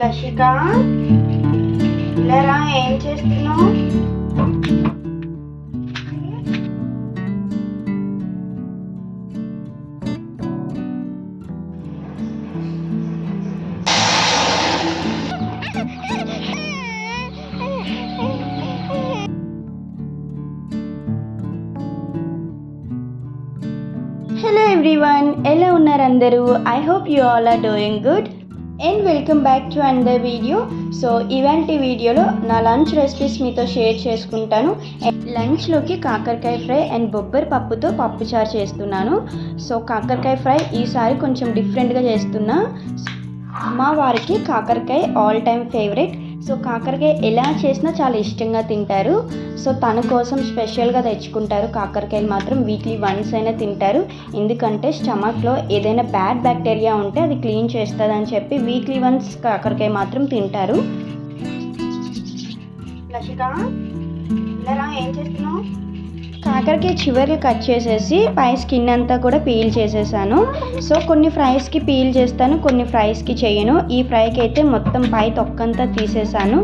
కషిక లేరా ఏం చేస్తున్నావు? హలో ఎవ్రీవన్ ఎలా ఉన్నారు అందరూ? I hope you all are doing good and welcome back to the video so ఇవాంటి వీడియోలో నా లంచ్ రెసిపీస్ మీతో షేర్ చేసుకుంటాను. లంచ్లోకి కాకరకాయ ఫ్రై అండ్ బొబ్బరి పప్పుతో పప్పుచారు చేస్తున్నాను. సో కాకరకాయ ఫ్రై ఈసారి కొంచెం డిఫరెంట్గా చేస్తున్నా. మా వారికి కాకరకాయ ఆల్ టైమ్ ఫేవరెట్ సో కాకరకాయ ఎలా చేసినా చాలా ఇష్టంగా తింటారు. సో తన కోసం స్పెషల్గా తెచ్చుకుంటారు కాకరకాయలు మాత్రం వీక్లీ వన్స్ అయినా తింటారు. ఎందుకంటే స్టమక్లో ఏదైనా బ్యాడ్ బ్యాక్టీరియా ఉంటే అది క్లీన్ చేస్తుందని చెప్పి వీక్లీ వన్స్ కాకరకాయ మాత్రం తింటారు. లక్షిక ఏం చేస్తున్నావు? కాకరకాయ చివర్లు కట్ చేసేసి పై స్కిన్ అంతా కూడా పీల్ చేసేసాను. సో కొన్ని ఫ్రైస్కి పీల్ చేస్తాను కొన్ని ఫ్రైస్కి చేయను. ఈ ఫ్రైకి అయితే మొత్తం పై తొక్కంతా తీసేసాను.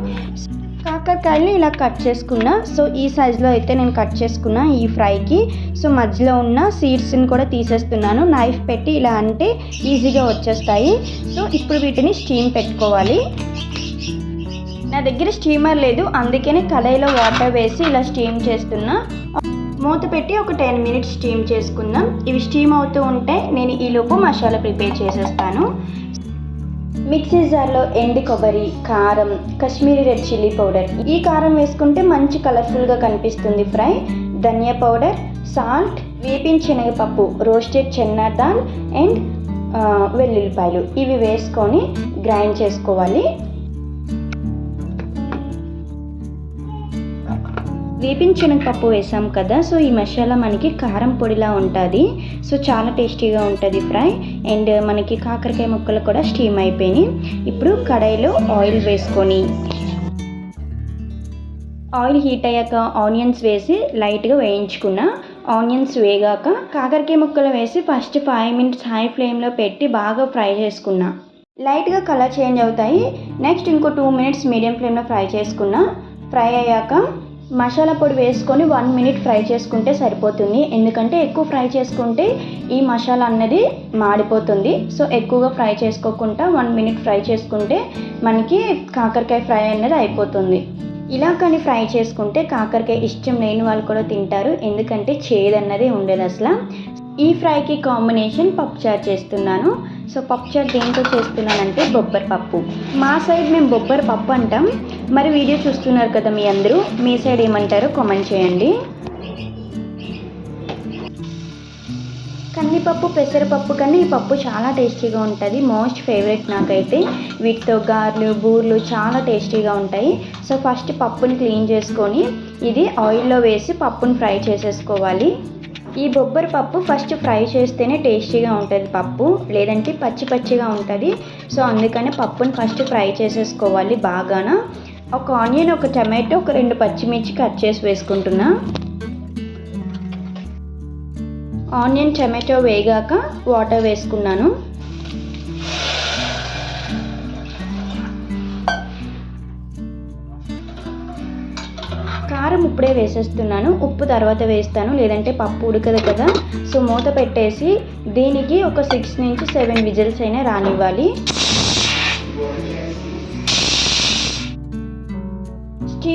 కాకరకాయలు ఇలా కట్ చేసుకున్నా. సో ఈ సైజులో అయితే నేను కట్ చేసుకున్నా ఈ ఫ్రైకి సో మధ్యలో ఉన్న సీడ్స్ని కూడా తీసేస్తున్నాను. నైఫ్ పెట్టి ఇలా అంటే ఈజీగా వచ్చేస్తాయి. సో ఇప్పుడు వీటిని స్టీమ్ పెట్టుకోవాలి. నా దగ్గర స్టీమర్ లేదు. అందుకనే కళాయిలో వాటర్ వేసి ఇలా స్టీమ్ చేస్తున్నా. మూత పెట్టి ఒక టెన్ మినిట్స్ స్టీమ్ చేసుకుందాం. ఇవి స్టీమ్ అవుతూ ఉంటే నేను ఈలోపు మసాలా ప్రిపేర్ చేసేస్తాను. మిక్సీ జార్లో ఎండి కొబ్బరి కారం కాశ్మీరీ రెడ్ చిల్లీ పౌడర్. ఈ కారం వేసుకుంటే మంచి కలర్ఫుల్గా కనిపిస్తుంది ఫ్రై. ధనియా పౌడర్ సాల్ట్ వేపిన శనగపప్పు రోస్టెడ్ చెన్నా దాల్ అండ్ వెల్లుల్లిపాయలు. ఇవి వేసుకొని గ్రైండ్ చేసుకోవాలి. వేపించిన పప్పు వేసాం కదా సో ఈ మసాలా మనకి కారం పొడిలా ఉంటుంది. సో చాలా టేస్టీగా ఉంటుంది ఫ్రై. అండ్ మనకి కాకరకాయ ముక్కలు కూడా స్టీమ్ అయిపోయినాయి. ఇప్పుడు కడాయిలో ఆయిల్ వేసుకొని ఆయిల్ హీట్ అయ్యాక ఆనియన్స్ వేసి లైట్గా వేయించుకున్న ఆనియన్స్ వేగాక కాకరకాయ ముక్కలు వేసి ఫస్ట్ ఫైవ్ మినిట్స్ హై ఫ్లేమ్లో పెట్టి బాగా ఫ్రై చేసుకున్నా. లైట్గా కలర్ చేంజ్ అవుతాయి. నెక్స్ట్ ఇంకో టూ మినిట్స్ మీడియం ఫ్లేమ్లో ఫ్రై చేసుకున్నా. ఫ్రై అయ్యాక మసాలా పొడి వేసుకొని వన్ మినిట్ ఫ్రై చేసుకుంటే సరిపోతుంది. ఎందుకంటే ఎక్కువ ఫ్రై చేసుకుంటే ఈ మసాలా అన్నది మాడిపోతుంది. సో ఎక్కువగా ఫ్రై చేసుకోకుండా వన్ మినిట్ ఫ్రై చేసుకుంటే మనకి కాకరకాయ ఫ్రై అనేది అయిపోతుంది. ఇలా కానీ ఫ్రై చేసుకుంటే కాకరకాయ ఇష్టం లేని వాళ్ళు కూడా తింటారు. ఎందుకంటే చేదన్నది ఉండదు అసలు. ఈ ఫ్రైకి కాంబినేషన్ పప్పుచారు చేస్తున్నాను. సో పప్పుచారు దేంతో చేస్తున్నానంటే బొబ్బరి పప్పు. మా సైడ్ మేము బొబ్బరి పప్పు అంటాం. మరి వీడియో చూస్తున్నారు కదా మీ అందరూ మీ సైడ్ ఏమంటారో కామెంట్ చేయండి. కందిపప్పు పెసరపప్పు కన్నా ఈ పప్పు చాలా టేస్టీగా ఉంటుంది. మోస్ట్ ఫేవరెట్ నాకైతే. వీటితో గారెలు బూర్లు చాలా టేస్టీగా ఉంటాయి. సో ఫస్ట్ పప్పుని క్లీన్ చేసుకొని ఇది ఆయిల్లో వేసి పప్పుని ఫ్రై చేసేసుకోవాలి. ఈ బొబ్బరి పప్పు ఫస్ట్ ఫ్రై చేస్తేనే టేస్టీగా ఉంటుంది పప్పు. లేదంటే పచ్చి పచ్చిగా ఉంటుంది. సో అందుకని పప్పుని ఫస్ట్ ఫ్రై చేసేసుకోవాలి బాగాన. ఒక ఆనియన్ ఒక టమాటో ఒక రెండు పచ్చిమిర్చి కట్ చేసి వేసుకుంటున్నా. ఆనియన్ టమాటో వేగాక వాటర్ వేసుకున్నాను. కారం ఇప్పుడే వేసేస్తున్నాను. ఉప్పు తర్వాత వేస్తాను. లేదంటే పప్పు ఉడకదు కదా. సో మూత పెట్టేసి దీనికి ఒక సిక్స్ నుంచి సెవెన్ విజిల్స్ అయినా రానివ్వాలి.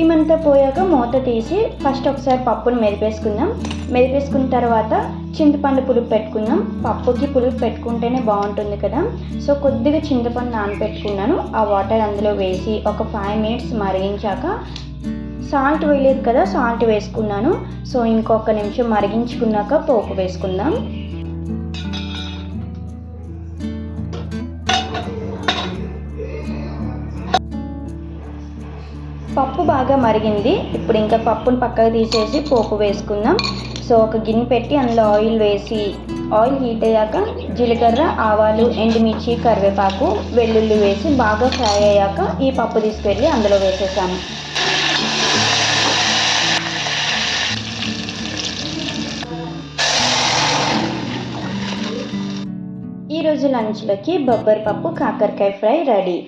క్రీమ్ అంతా పోయాక మూత తీసి ఫస్ట్ ఒకసారి పప్పును మెరిపేసుకుందాం. మెరిపేసుకున్న తర్వాత చింతపండు పులుపు పెట్టుకుందాం. పప్పుకి పులుపు పెట్టుకుంటేనే బాగుంటుంది కదా. సో కొద్దిగా చింతపండు నానబెట్టుకున్నాను. ఆ వాటర్ అందులో వేసి ఒక ఫైవ్ మినిట్స్ మరిగించాక సాల్ట్ వేయలేదు కదా సాల్ట్ వేసుకున్నాను. సో ఇంకొక నిమిషం మరిగించుకున్నాక పోపు వేసుకుందాం. పప్పు బాగా మరిగింది. ఇప్పుడు ఇంకా పప్పును పక్కకు తీసేసి పోపు వేసుకుందాం. సో ఒక గిన్నె పెట్టి అందులో ఆయిల్ వేసి ఆయిల్ హీట్ అయ్యాక జీలకర్ర ఆవాలు ఎండుమిర్చి కరివేపాకు వెల్లుల్లి వేసి బాగా ఫ్రై అయ్యాక ఈ పప్పు తీసుకెళ్ళి అందులో వేసేసాను. ఈరోజు లంచ్లోకి బొబ్బరి పప్పు కాకరకాయ ఫ్రై రెడీ.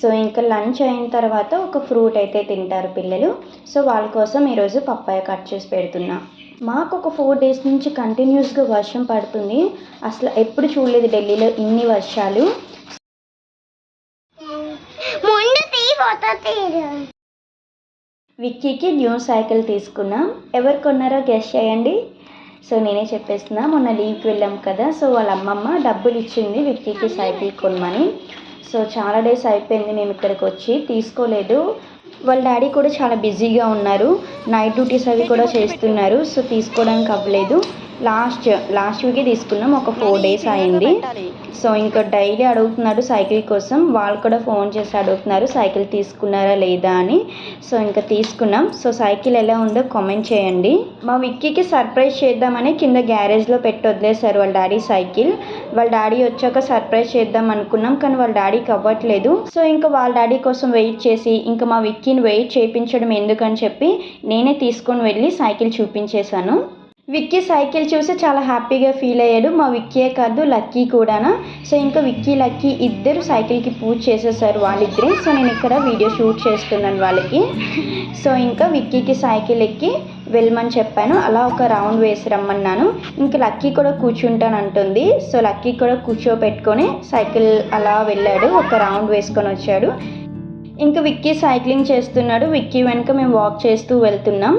సో ఇంకా లంచ్ అయిన తర్వాత ఒక ఫ్రూట్ అయితే తింటారు పిల్లలు. సో వాళ్ళ కోసం ఈరోజు పప్పాయ కట్ చేసి పెడుతున్నా. మాకు ఒక ఫోర్ డేస్ నుంచి కంటిన్యూస్గా వర్షం పడుతుంది. అసలు ఎప్పుడు చూడలేదు ఢిల్లీలో ఇన్ని వర్షాలు. విక్కీకి న్యూ సైకిల్ తీసుకున్నాం. ఎవరు కొన్నారో గెస్ట్ చేయండి. సో నేనే చెప్పేస్తున్నా మొన్న లీవ్కి వెళ్ళాం కదా. సో వాళ్ళ అమ్మమ్మ డబ్బులు ఇచ్చింది విక్కీకి సైకిల్ కొనమని. సో చాలా డేస్ అయిపోయింది మేము ఇక్కడికి వచ్చి. తీసుకోలేదు. వాళ్ళ డాడీ కూడా చాలా బిజీగా ఉన్నారు. నైట్ డ్యూటీస్ అవి కూడా చేస్తున్నారు. సో తీసుకోవడానికి అవ్వలేదు. లాస్ట్ లాస్ట్ వీకే తీసుకున్నాం. ఒక ఫోర్ డేస్ అయింది. సో ఇంకా డైలీ అడుగుతున్నాడు సైకిల్ కోసం. వాళ్ళు కూడా ఫోన్ చేసి అడుగుతున్నారు సైకిల్ తీసుకున్నారా లేదా అని. సో ఇంకా తీసుకున్నాం. సో సైకిల్ ఎలా ఉందో కామెంట్ చేయండి. మా విక్కీకి సర్ప్రైజ్ చేద్దామని కింద గ్యారేజ్లో పెట్టి వదిలేశారు వాళ్ళ డాడీ సైకిల్. వాళ్ళ డాడీ వచ్చాక సర్ప్రైజ్ చేద్దాం అనుకున్నాం కానీ వాళ్ళ డాడీకి అవ్వట్లేదు. సో ఇంకా వాళ్ళ డాడీ కోసం వెయిట్ చేసి ఇంకా మా విక్కీని వెయిట్ చేయించడం ఎందుకని చెప్పి నేనే తీసుకొని వెళ్ళి సైకిల్ చూపించేశాను. విక్కీ సైకిల్ చూసి చాలా హ్యాపీగా ఫీల్ అయ్యాడు. మా విక్కీయే కాదు లక్కీ కూడానా? సో ఇంకా విక్కీ లక్కీ ఇద్దరు సైకిల్కి పూజ చేసేసారు వాళ్ళిద్దరే. సో నేను ఇక్కడ వీడియో షూట్ చేస్తున్నాను వాళ్ళకి. సో ఇంకా విక్కీకి సైకిల్ ఎక్కి వెళ్ళమని చెప్పాను. అలా ఒక రౌండ్ వేసి రమ్మన్నాను. ఇంకా లక్కీ కూడా కూర్చుంటాను అంటుంది. సో లక్కీ కూడా కూర్చోబెట్టుకొని సైకిల్ అలా వెళ్ళాడు. ఒక రౌండ్ వేసుకొని వచ్చాడు. ఇంకా విక్కీ సైక్లింగ్ చేస్తున్నాడు. విక్కీ వెనుక మేము వాక్ చేస్తూ వెళ్తున్నాం.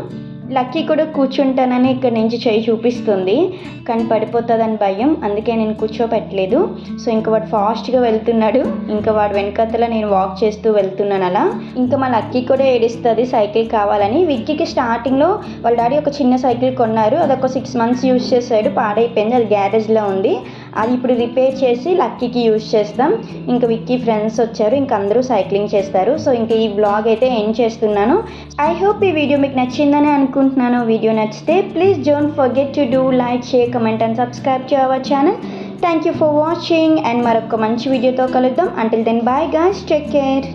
లక్కీ కూడా కూర్చుంటానని ఇక్కడ నుంచి చేయి చూపిస్తుంది. కానీ పడిపోతుందని భయం. అందుకే నేను కూర్చోపెట్టలేదు సో ఇంకా వాడు ఫాస్ట్గా వెళ్తున్నాడు. ఇంకా వాడు వెనకతల నేను వాక్ చేస్తూ వెళ్తున్నాను అలా. ఇంకా మా లక్కీ కూడా ఏడుస్తుంది సైకిల్ కావాలని. విక్కీకి స్టార్టింగ్లో వాళ్ళ డాడీ ఒక చిన్న సైకిల్ కొన్నారు. అది ఒక సిక్స్ మంత్స్ యూజ్ చేశాడు. పాడైపోయింది. అది గ్యారేజ్లో ఉంది. అది ఇప్పుడు రిపేర్ చేసి లక్కీకి యూజ్ చేస్తాం. ఇంకా విక్కీ ఫ్రెండ్స్ వచ్చారు ఇంకా అందరూ సైక్లింగ్ చేస్తారు. సో ఇంకా ఈ బ్లాగ్ అయితే ఎండ్ చేస్తున్నాను. ఐ హోప్ ఈ వీడియో మీకు నచ్చిందని అనుకుంటున్నాను. వీడియో నచ్చితే please don't forget to do like share comment and subscribe to our channel thank you for watching and మరొక మంచి వీడియోతో కలుద్దాం. Until then bye guys take care